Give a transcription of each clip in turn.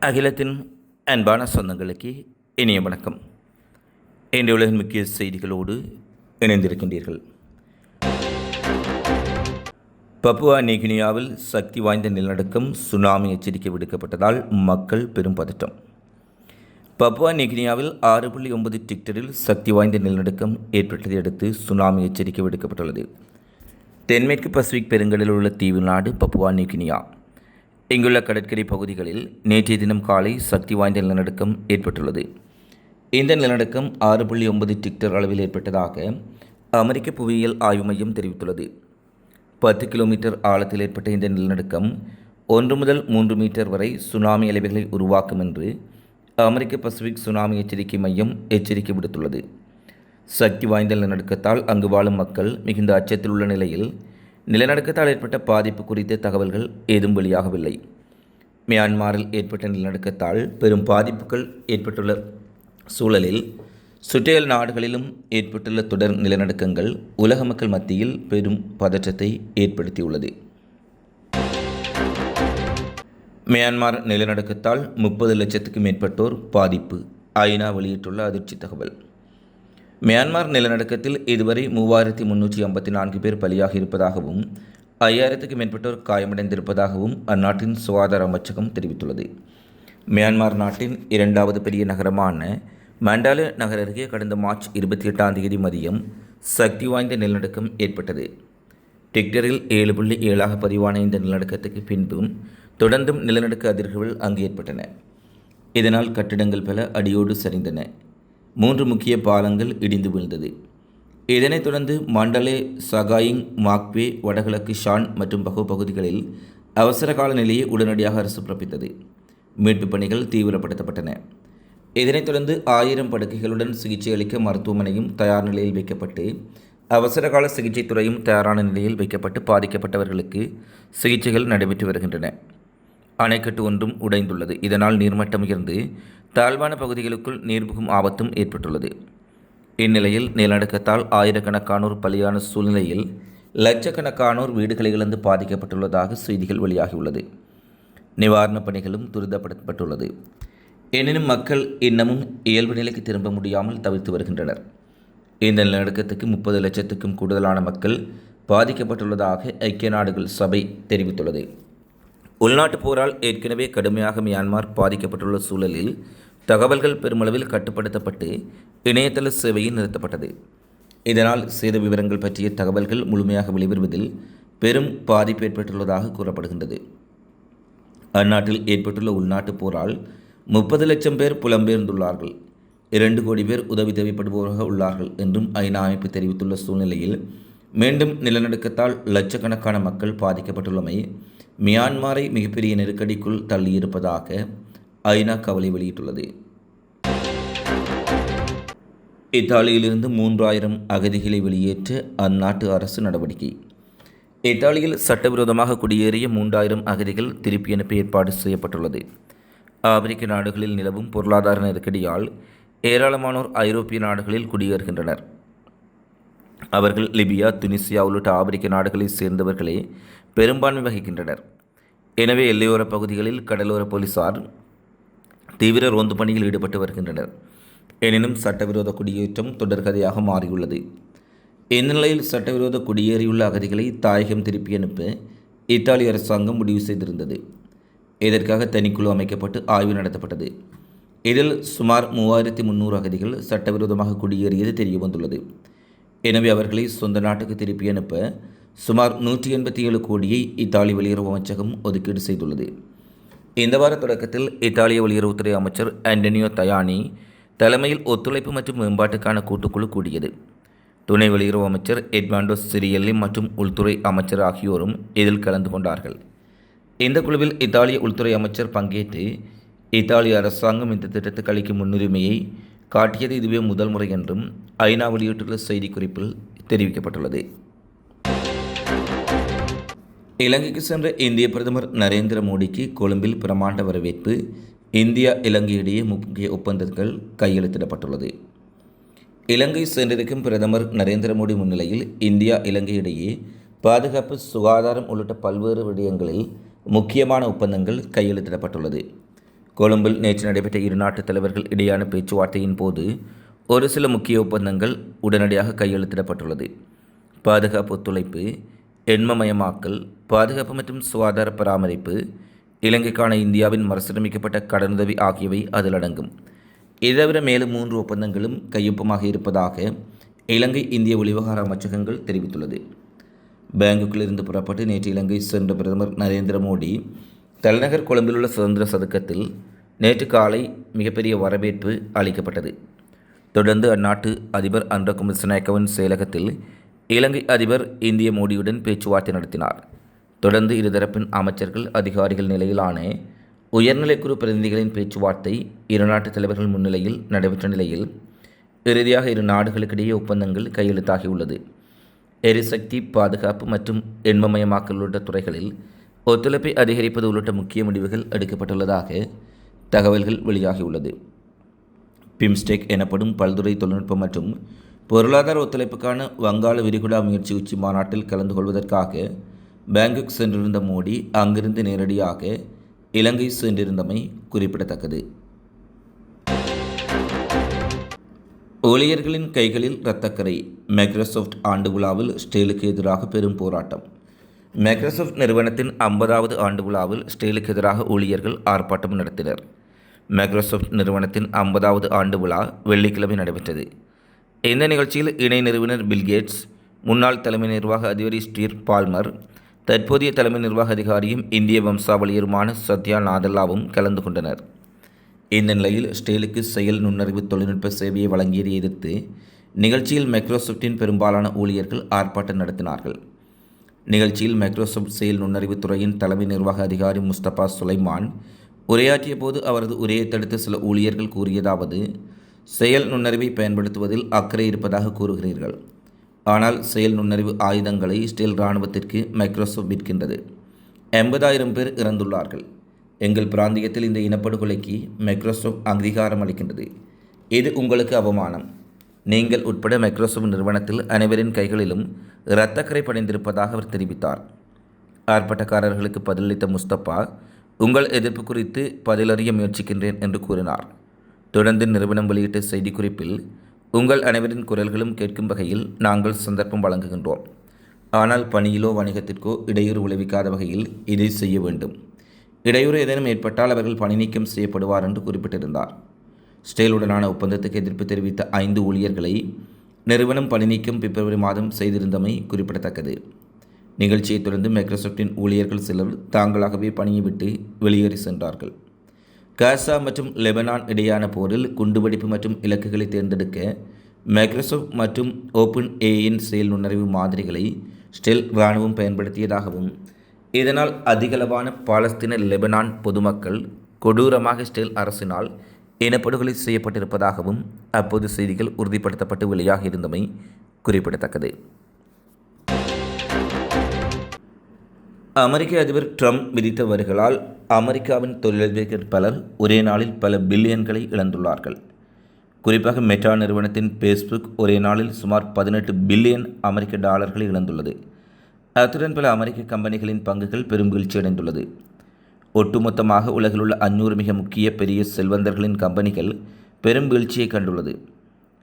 அகிலத்தின் அன்பான சொந்தங்களுக்கு இனிய வணக்கம். இன்றைய உலகின் முக்கிய செய்திகளோடு இணைந்திருக்கின்றீர்கள். பப்புவா நிகினியாவில் சக்தி வாய்ந்த நிலநடுக்கம் சுனாமி எச்சரிக்கை விடுக்கப்பட்டதால் மக்கள் பெரும் பதட்டம். பப்புவா நிகினியாவில் ஆறு புள்ளி ஒன்பது டிக்டரில் சக்தி வாய்ந்த நிலநடுக்கம் ஏற்பட்டதை அடுத்து சுனாமி எச்சரிக்கை விடுக்கப்பட்டுள்ளது. தென்மேற்கு பசிபிக் பெருங்கடலில் உள்ள தீவு நாடு பப்புவா நிகினியா இங்குள்ள கடற்கரை பகுதிகளில் நேற்றைய தினம் காலை சக்தி வாய்ந்த நிலநடுக்கம் ஏற்பட்டுள்ளது. இந்த நிலநடுக்கம் ஆறு புள்ளி ஒன்பது டிக்டர் அளவில் ஏற்பட்டதாக அமெரிக்க புவியியல் ஆய்வு மையம் தெரிவித்துள்ளது. பத்து கிலோமீட்டர் ஆழத்தில் ஏற்பட்ட இந்த நிலநடுக்கம் ஒன்று முதல் மூன்று மீட்டர் வரை சுனாமி அலைவுகளை உருவாக்கும் என்று அமெரிக்க பசிபிக் சுனாமி எச்சரிக்கை மையம் எச்சரிக்கை விடுத்துள்ளது. சக்தி வாய்ந்த நிலநடுக்கத்தால் அங்கு வாழும் மக்கள் மிகுந்த அச்சத்தில் உள்ள நிலையில் நிலநடுக்கத்தால் ஏற்பட்ட பாதிப்பு குறித்த தகவல்கள் ஏதும் வெளியாகவில்லை. மியான்மரில் ஏற்பட்ட நிலநடுக்கத்தால் பெரும் பாதிப்புகள் ஏற்பட்டுள்ள சூழலில் சுற்றியல் நாடுகளிலும் ஏற்பட்டுள்ள தொடர் நிலநடுக்கங்கள் உலக மக்கள் மத்தியில் பெரும் பதற்றத்தை ஏற்படுத்தியுள்ளது. மியான்மர் நிலநடுக்கத்தால் முப்பது லட்சத்துக்கும் மேற்பட்டோர் பாதிப்பு. ஐநா வெளியிட்டுள்ள அதிர்ச்சி தகவல். மியான்மர் நிலநடுக்கத்தில் இதுவரை மூவாயிரத்தி முன்னூற்றி ஐம்பத்தி நான்கு பேர் பலியாகி இருப்பதாகவும் ஐயாயிரத்துக்கும் மேற்பட்டோர் காயமடைந்திருப்பதாகவும் அந்நாட்டின் சுகாதார அமைச்சகம் தெரிவித்துள்ளது. மியான்மர் நாட்டின் இரண்டாவது பெரிய நகரமான மண்டாலே நகர் அருகே கடந்த மார்ச் இருபத்தி எட்டாம் தேதி மதியம் சக்தி வாய்ந்த நிலநடுக்கம் ஏற்பட்டது. டிக்டரில் ஏழு புள்ளி ஏழாக பதிவான இந்த நிலநடுக்கத்துக்கு பின்பும் தொடர்ந்தும் நிலநடுக்க அதிர்வுகள் அங்கு ஏற்பட்டன. இதனால் கட்டிடங்கள் பல அடியோடு சரிந்தன. மூன்று முக்கிய பாலங்கள் இடிந்து வீழ்ந்தது. இதனைத் தொடர்ந்து மண்டலே சகாயிங் மாக்வே வடகிழக்கு ஷான் மற்றும் பகு பகுதிகளில் அவசர கால நிலையை உடனடியாக அரசு பிறப்பித்தது. மீட்புப் பணிகள் தீவிரப்படுத்தப்பட்டன. இதனைத் தொடர்ந்து ஆயிரம் படுக்கைகளுடன் சிகிச்சை அளிக்க மருத்துவமனையும் தயார் நிலையில் வைக்கப்பட்டு அவசரகால சிகிச்சை துறையும் தயாரான நிலையில் வைக்கப்பட்டு பாதிக்கப்பட்டவர்களுக்கு சிகிச்சைகள் நடைபெற்று வருகின்றன. அணைக்கட்டு ஒன்றும் உடைந்துள்ளது. இதனால் நீர்மட்டம் உயர்ந்து தாழ்வான பகுதிகளுக்குள் நீர்புகும் ஆபத்தும் ஏற்பட்டுள்ளது. இந்நிலையில் நிலநடுக்கத்தால் ஆயிரக்கணக்கானோர் பலியான சூழ்நிலையில் லட்சக்கணக்கானோர் வீடுகளை இழந்து பாதிக்கப்பட்டுள்ளதாக செய்திகள் வெளியாகியுள்ளது. நிவாரணப் பணிகளும் துரிதப்படுத்தப்பட்டுள்ளது. எனினும் மக்கள் இன்னமும் இயல்பு நிலைக்கு திரும்ப முடியாமல் தவிர்த்து வருகின்றனர். இந்த நிலநடுக்கத்துக்கு முப்பது லட்சத்துக்கும் கூடுதலான மக்கள் பாதிக்கப்பட்டுள்ளதாக ஐக்கிய நாடுகள் சபை தெரிவித்துள்ளது. உள்நாட்டுப் போரால் ஏற்கனவே கடுமையாக மியான்மர் பாதிக்கப்பட்டுள்ள சூழலில் தகவல்கள் பெருமளவில் கட்டுப்படுத்தப்பட்டு இணையதள சேவையும் நிறுத்தப்பட்டது. இதனால் சேத விவரங்கள் பற்றிய தகவல்கள் முழுமையாக வெளிவருவதில் பெரும் பாதிப்பு ஏற்பட்டுள்ளதாக கூறப்படுகின்றது. அந்நாட்டில் ஏற்பட்டுள்ள உள்நாட்டுப் போரால் முப்பது லட்சம் பேர் புலம்பெயர்ந்துள்ளார்கள். இரண்டு கோடி பேர் உதவி தேவைப்படுபவராக உள்ளார்கள் என்றும் ஐநா அமைப்பு தெரிவித்துள்ள சூழ்நிலையில் மீண்டும் நிலநடுக்கத்தால் லட்சக்கணக்கான மக்கள் பாதிக்கப்பட்டுள்ளமை மியான்மாரை மிகப்பெரிய நெருக்கடிக்குள் தள்ளியிருப்பதாக ஐநா கவலை வெளியிட்டுள்ளது. இத்தாலியிலிருந்து மூன்றாயிரம் அகதிகளை வெளியேற்ற அந்நாட்டு அரசு நடவடிக்கை. இத்தாலியில் சட்டவிரோதமாக குடியேறிய மூன்றாயிரம் அகதிகள் திருப்பி அனுப்ப ஏற்பாடு செய்யப்பட்டுள்ளது. ஆப்பிரிக்க நாடுகளில் நிலவும் பொருளாதார நெருக்கடியால் ஏராளமானோர் ஐரோப்பிய நாடுகளில் குடியேறுகின்றனர். அவர்கள் லிபியா துனிசியா உள்ளிட்ட ஆப்பிரிக்க நாடுகளைச் சேர்ந்தவர்களே பெரும்பான்மை வகிக்கின்றனர். எனவே எல்லையோர பகுதிகளில் கடலோர போலீசார் தீவிர ரோந்து பணியில் ஈடுபட்டு வருகின்றனர். எனினும் சட்டவிரோத குடியேற்றம் தொடர்கதையாக மாறியுள்ளது. இந்நிலையில் சட்டவிரோத குடியேறியுள்ள அகதிகளை தாயகம் திருப்பி அனுப்ப இத்தாலி அரசாங்கம் முடிவு செய்திருந்தது. இதற்காக தனிக்குழு அமைக்கப்பட்டு ஆய்வு நடத்தப்பட்டது. இதில் சுமார் மூவாயிரத்தி முந்நூறு அகதிகள் சட்டவிரோதமாக குடியேறியது தெரிய வந்துள்ளது. எனவே அவர்களை சொந்த நாட்டுக்கு திருப்பி அனுப்ப சுமார் நூற்றி எண்பத்தி ஏழு கோடியை இத்தாலி வெளியுறவு அமைச்சகம் ஒதுக்கீடு செய்துள்ளது. இந்த வார தொடக்கத்தில் இத்தாலிய வெளியுறவுத்துறை அமைச்சர் ஆண்டனியோ தயானி தலைமையில் ஒத்துழைப்பு மற்றும் மேம்பாட்டுக்கான கூட்டுக்குழு கூடியது. துணை வெளியுறவு அமைச்சர் எட்மாண்டோ சிரியல்லி மற்றும் உள்துறை அமைச்சர் ஆகியோரும் இதில் கலந்து கொண்டார்கள். இந்த குழுவில் இத்தாலிய உள்துறை அமைச்சர் பங்கேற்று இத்தாலிய அரசாங்கம் இந்த திட்டத்துக்கு அளிக்கும் முன்னுரிமையை காட்டியது இதுவே முதல் முறை என்றும் ஐநா வெளியிட்டுள்ள செய்திக்குறிப்பில் தெரிவிக்கப்பட்டுள்ளது. இலங்கைக்கு சென்ற இந்திய பிரதமர் நரேந்திர மோடிக்கு கொழும்பில் பிரமாண்ட வரவேற்பு இந்தியா இலங்கையிடையே முக்கிய ஒப்பந்தங்கள் கையெழுத்திடப்பட்டுள்ளது. இலங்கை சென்றிருக்கும் பிரதமர் நரேந்திர மோடி முன்னிலையில் இந்தியா இலங்கையிடையே பாதுகாப்பு சுகாதாரம் உள்ளிட்ட பல்வேறு விடயங்களில் முக்கியமான ஒப்பந்தங்கள் கையெழுத்திடப்பட்டுள்ளது. கொழும்பில் நேற்று நடைபெற்ற இரு நாட்டு தலைவர்கள் இடையான பேச்சுவார்த்தையின் போது ஒரு சில முக்கிய ஒப்பந்தங்கள் உடனடியாக கையெழுத்திடப்பட்டுள்ளது. பாதுகாப்பு ஒத்துழைப்பு எண்மமயமாக்கல் பாதுகாப்பு மற்றும் சுகாதார பராமரிப்பு இலங்கைக்கான இந்தியாவின் மறுசீரமைக்கப்பட்ட கடனுதவி ஆகியவை அதில் அடங்கும். இதவிர மேலும் மூன்று ஒப்பந்தங்களும் கையொப்பமாக இருப்பதாக இலங்கை இந்திய வெளிவகார அமைச்சகங்கள் தெரிவித்துள்ளது. பேங்குக்கிலிருந்து புறப்பட்டு நேற்று இலங்கை சென்ற பிரதமர் நரேந்திர மோடி தலைநகர் கொழும்பில் உள்ள சுதந்திர சதுக்கத்தில் நேற்று காலை மிகப்பெரிய வரவேற்பு அளிக்கப்பட்டது. தொடர்ந்து அந்நாட்டு அதிபர் அன்றகுமார் சினாக்கவின் செயலகத்தில் இலங்கை அதிபர் இந்திய மோடியுடன் பேச்சுவார்த்தை நடத்தினார். தொடர்ந்து இருதரப்பின் அமைச்சர்கள் அதிகாரிகள் நிலையிலான உயர்நிலைக்குழு பிரதிநிதிகளின் பேச்சுவார்த்தை இரு நாட்டு தலைவர்கள் முன்னிலையில் நடைபெற்ற நிலையில் இறுதியாக இரு நாடுகளுக்கிடையே ஒப்பந்தங்கள் கையெழுத்தாகியுள்ளது. எரிசக்தி பாதுகாப்பு மற்றும் எண்மமயமாக்கல் உள்ளிட்ட துறைகளில் ஒத்துழைப்பை அதிகரிப்பது உள்ளிட்ட முக்கிய முடிவுகள் எடுக்கப்பட்டுள்ளதாக தகவல்கள் வெளியாகியுள்ளது. பிம்ஸ்டெக் எனப்படும் பல்துறை தொழில்நுட்பம் மற்றும் பொருளாதார ஒத்துழைப்புக்கான வங்காள விரிகுடா முயற்சி உச்சி மாநாட்டில் கலந்து கொள்வதற்காக பேங்காக் சென்றிருந்த மோடி அங்கிருந்து நேரடியாக இலங்கை சென்றிருந்தமை குறிப்பிடத்தக்கது. ஊழியர்களின் கைகளில் இரத்தக்கரை மைக்ரோசாஃப்ட் ஆண்டு விழாவில் ஸ்டீலுக்கு எதிராக பெரும் போராட்டம். மைக்ரோசாஃப்ட் நிறுவனத்தின் ஐம்பதாவது ஆண்டு விழாவில் ஸ்டீலுக்கு எதிராக ஊழியர்கள் ஆர்ப்பாட்டம் நடத்தினர். மைக்ரோசாஃப்ட் நிறுவனத்தின் ஐம்பதாவது ஆண்டு விழா வெள்ளிக்கிழமை நடைபெற்றது. இந்த நிகழ்ச்சியில் இணை நிறுவனர் பில்கேட்ஸ் முன்னாள் தலைமை நிர்வாக அதிகாரி ஸ்டீர் பால்மர் தற்போதைய தலைமை நிர்வாக அதிகாரியும் இந்திய வம்சாவளியருமான சத்யா நாதல்லாவும் கலந்து கொண்டனர். இந்த நிலையில் ஸ்டேலுக்கு செயல் நுண்ணறிவு தொழில்நுட்ப சேவையை வழங்கியதை எதிர்த்து நிகழ்ச்சியில் மைக்ரோசாஃப்டின் பெரும்பாலான ஊழியர்கள் ஆர்ப்பாட்டம் நடத்தினார்கள். நிகழ்ச்சியில் மைக்ரோசாஃப்ட் செயல் நுண்ணறிவு துறையின் தலைமை நிர்வாக அதிகாரி முஸ்தபா சுலைமான் உரையாற்றிய போது அவரது உரையை தடுத்த சில ஊழியர்கள் கூறியதாவது செயல் நுண்ணறிவை பயன்படுத்துவதில் அக்கறை இருப்பதாக கூறுகிறீர்கள். ஆனால் செயல் நுண்ணறிவு ஆயுதங்களை ஸ்டீல் இராணுவத்திற்கு மைக்ரோசோஃப்ட் விற்கின்றது. எண்பதாயிரம் பேர் இறந்துள்ளார்கள். எங்கள் பிராந்தியத்தில் இந்த இனப்படுகொலைக்கு மைக்ரோசோஃப்ட் அங்கீகாரம் அளிக்கின்றது. இது உங்களுக்கு அவமானம். நீங்கள் உட்பட மைக்ரோசோஃப்ட் நிறுவனத்தில் அனைவரின் கைகளிலும் இரத்தக்கரை படைந்திருப்பதாக அவர் தெரிவித்தார். ஆர்ப்பாட்டக்காரர்களுக்கு பதிலளித்த முஸ்தபா உங்கள் எதிர்ப்பு குறித்து பதிலறிய முயற்சிக்கின்றேன் என்று கூறினார். தொடர்ந்து நிறுவனம் வெளியிட்ட செய்திக்குறிப்பில் உங்கள் அனைவரின் குரல்களும் கேட்கும் வகையில் நாங்கள் சந்தர்ப்பம் வழங்குகின்றோம். ஆனால் பணியிலோ வணிகத்திற்கோ இடையூறு விளைவிக்காத வகையில் இதை செய்ய வேண்டும். இடையூறு ஏதேனும் ஏற்பட்டால் அவர்கள் பணி நீக்கம் செய்யப்படுவார் என்று குறிப்பிட்டிருந்தார். ஸ்டேலுடனான ஒப்பந்தத்துக்கு எதிர்ப்பு தெரிவித்த ஐந்து ஊழியர்களை நிறுவனம் பணி நீக்கம் பிப்ரவரி மாதம் செய்திருந்தமை குறிப்பிடத்தக்கது. நிகழ்ச்சியைத் தொடர்ந்து மைக்ரோசாஃப்டின் ஊழியர்கள் சிலர் தாங்களாகவே பணியை விட்டு வெளியேறி சென்றார்கள். காசா மற்றும் லெபனான் இடையான போரில் குண்டுவெடிப்பு மற்றும் இலக்குகளை தேர்ந்தெடுக்க மைக்ரோசாஃப்ட் மற்றும் ஓப்பன் ஏயின் செயல் நுண்ணறிவு மாதிரிகளை ஸ்டெல் இராணுவம் பயன்படுத்தியதாகவும் இதனால் அதிகளவான பாலஸ்தீன லெபனான் பொதுமக்கள் கொடூரமாக ஸ்டெல் அரசினால் இனப்படுகொலை செய்யப்பட்டிருப்பதாகவும் அப்போது செய்திகள் உறுதிப்படுத்தப்பட்டு வெளியாக இருந்தமை குறிப்பிடத்தக்கது. அமெரிக்க அதிபர் ட்ரம்ப் விதித்த வரிகளால் அமெரிக்காவின் தொழிலதிபர்கள் பலர் ஒரே நாளில் பல பில்லியன்களை இழந்துள்ளார்கள். குறிப்பாக மெட்டா நிறுவனத்தின் ஃபேஸ்புக் ஒரே நாளில் சுமார் பதினெட்டு பில்லியன் அமெரிக்க டாலர்களை இழந்துள்ளது. அத்துடன் பல அமெரிக்க கம்பெனிகளின் பங்குகள் பெரும் வீழ்ச்சியடைந்துள்ளது ஒட்டுமொத்தமாக உலகில் உள்ள அஞ்சூறு மிக முக்கிய பெரிய செல்வந்தர்களின் கம்பெனிகள் பெரும் வீழ்ச்சியை கண்டுள்ளது.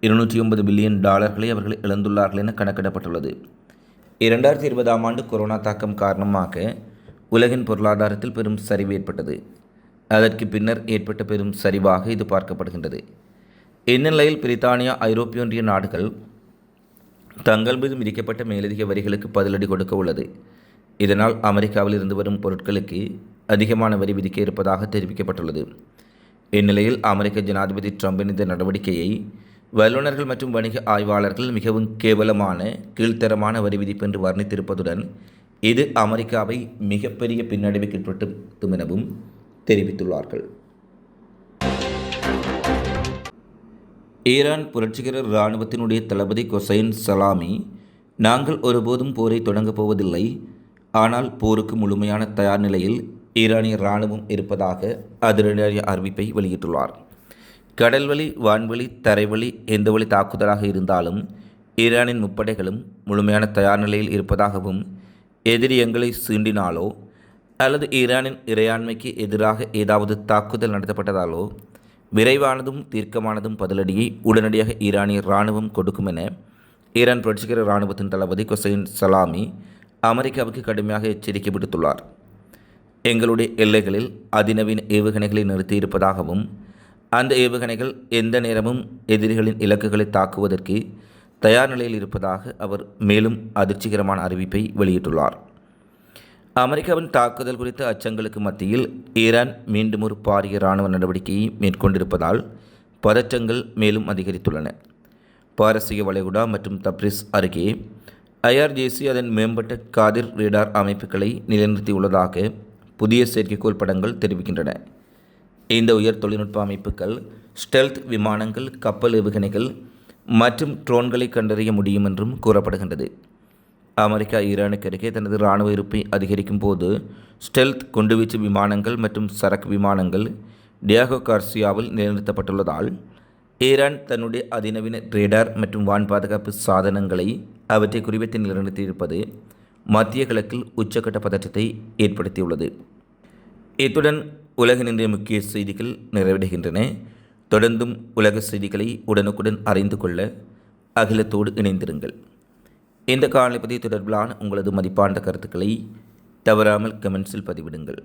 இருநூற்றி ஒன்பது பில்லியன் டாலர்களை அவர்கள் இழந்துள்ளார்கள் என கணக்கிடப்பட்டுள்ளது. இரண்டாயிரத்தி இருபதாம் ஆண்டு கொரோனா தாக்கம் காரணமாக உலகின் பொருளாதாரத்தில் பெரும் சரிவு ஏற்பட்டது. அதற்கு பின்னர் ஏற்பட்ட பெரும் சரிவாக இது பார்க்கப்படுகின்றது. இந்நிலையில் பிரித்தானியா ஐரோப்பிய ஒன்றிய நாடுகள் தங்கள் மீது விதிக்கப்பட்ட மேலதிக வரிகளுக்கு பதிலடி கொடுக்க உள்ளது. இதனால் அமெரிக்காவில் இருந்து வரும் பொருட்களுக்கு அதிகமான வரி விதிக்க இருப்பதாக தெரிவிக்கப்பட்டுள்ளது. இந்நிலையில் அமெரிக்க ஜனாதிபதி ட்ரம்பின் இந்த நடவடிக்கையை வல்லுநர்கள் மற்றும் வணிக ஆய்வாளர்கள் மிகவும் கேவலமான கீழ்த்தரமான வரி விதிப்பு என்று வர்ணித்திருப்பதுடன் இது அமெரிக்காவை மிகப்பெரிய பின்னடைவுக்கு ஏற்படுத்தும் எனவும் தெரிவித்துள்ளார்கள். ஈரான் புரட்சிகர இராணுவத்தினுடைய தளபதி கொசைன் சலாமி நாங்கள் ஒருபோதும் போரை தொடங்கப் போவதில்லை ஆனால் போருக்கு முழுமையான தயார் நிலையில் ஈரானிய இராணுவம் இருப்பதாக அதிரடிய அறிவிப்பை வெளியிட்டுள்ளார். கடல்வழி வான்வழி தரைவழி எந்த வழி தாக்குதலாக இருந்தாலும் ஈரானின் முப்படைகளும் முழுமையான தயார் நிலையில் இருப்பதாகவும் எதிரி எங்களை சீண்டினாலோ அல்லது ஈரானின் இறையாண்மைக்கு எதிராக ஏதாவது தாக்குதல் நடத்தப்பட்டதாலோ விரைவானதும் தீர்க்கமானதும் பதிலடியை உடனடியாக ஈரானிய இராணுவம் கொடுக்கும் என ஈரான் புரட்சிகர இராணுவத்தின் தளபதி கொசைன் சலாமி அமெரிக்காவுக்கு கடுமையாக எச்சரிக்கை விடுத்துள்ளார். எங்களுடைய எல்லைகளில் அதிநவீன ஏவுகணைகளை நிறுத்தியிருப்பதாகவும் அந்த ஏவுகணைகள் எந்த நேரமும் எதிரிகளின் இலக்குகளை தாக்குவதற்கு தயார் நிலையில் இருப்பதாக அவர் மேலும் அதிர்ச்சிகரமான அறிவிப்பை வெளியிட்டுள்ளார். அமெரிக்காவின் தாக்குதல் குறித்த அச்சங்களுக்கு மத்தியில் ஈரான் மீண்டும் ஒரு பாரிய இராணுவ நடவடிக்கையை மேற்கொண்டிருப்பதால் பதற்றங்கள் மேலும் அதிகரித்துள்ளன. பாரசீக வளைகுடா மற்றும் தப்ரிஸ் அருகே ஐஆர்ஜேசி அதன் மேம்பட்ட காதிர் ரேடார் அமைப்புகளை நிலைநிறுத்தியுள்ளதாக புதிய செயற்கைக்கோள் படங்கள் தெரிவிக்கின்றன. இந்த உயர் தொழில்நுட்ப அமைப்புகள் ஸ்டெல்த் விமானங்கள் கப்பல் ஏவுகணைகள் மற்றும் ட்ரோன்களை கண்டறிய முடியும் என்றும் கூறப்படுகின்றது. அமெரிக்கா ஈரானுக்கு அருகே தனது இராணுவ இருப்பை அதிகரிக்கும் போது ஸ்டெல்த் குண்டுவீச்சு விமானங்கள் மற்றும் சரக்கு விமானங்கள் டியாகோ கார்சியாவில் நிலைநிறுத்தப்பட்டுள்ளதால் ஈரான் தன்னுடைய அதிநவீன ரேடார் மற்றும் வான் பாதுகாப்பு சாதனங்களை அவற்றை குறிவைத்து நிலைநிறுத்தியிருப்பது மத்திய கிழக்கில் உச்சக்கட்ட பதற்றத்தை ஏற்படுத்தியுள்ளது. இத்துடன் உலகினின்றைய முக்கிய செய்திகள் நிறைவடைகின்றன. தொடர்ந்தும் உலக செய்திகளை உடனுக்குடன் அறிந்து கொள்ள அகிலத்தோடு இணைந்திருங்கள். இந்த காணொலி தொடர்பிலான உங்களது மதிப்பாண்ட கருத்துக்களை தவறாமல் கமெண்ட்ஸில் பதிவிடுங்கள்.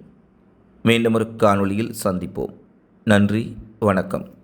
மீண்டும் ஒரு காணொளியில் சந்திப்போம். நன்றி வணக்கம்.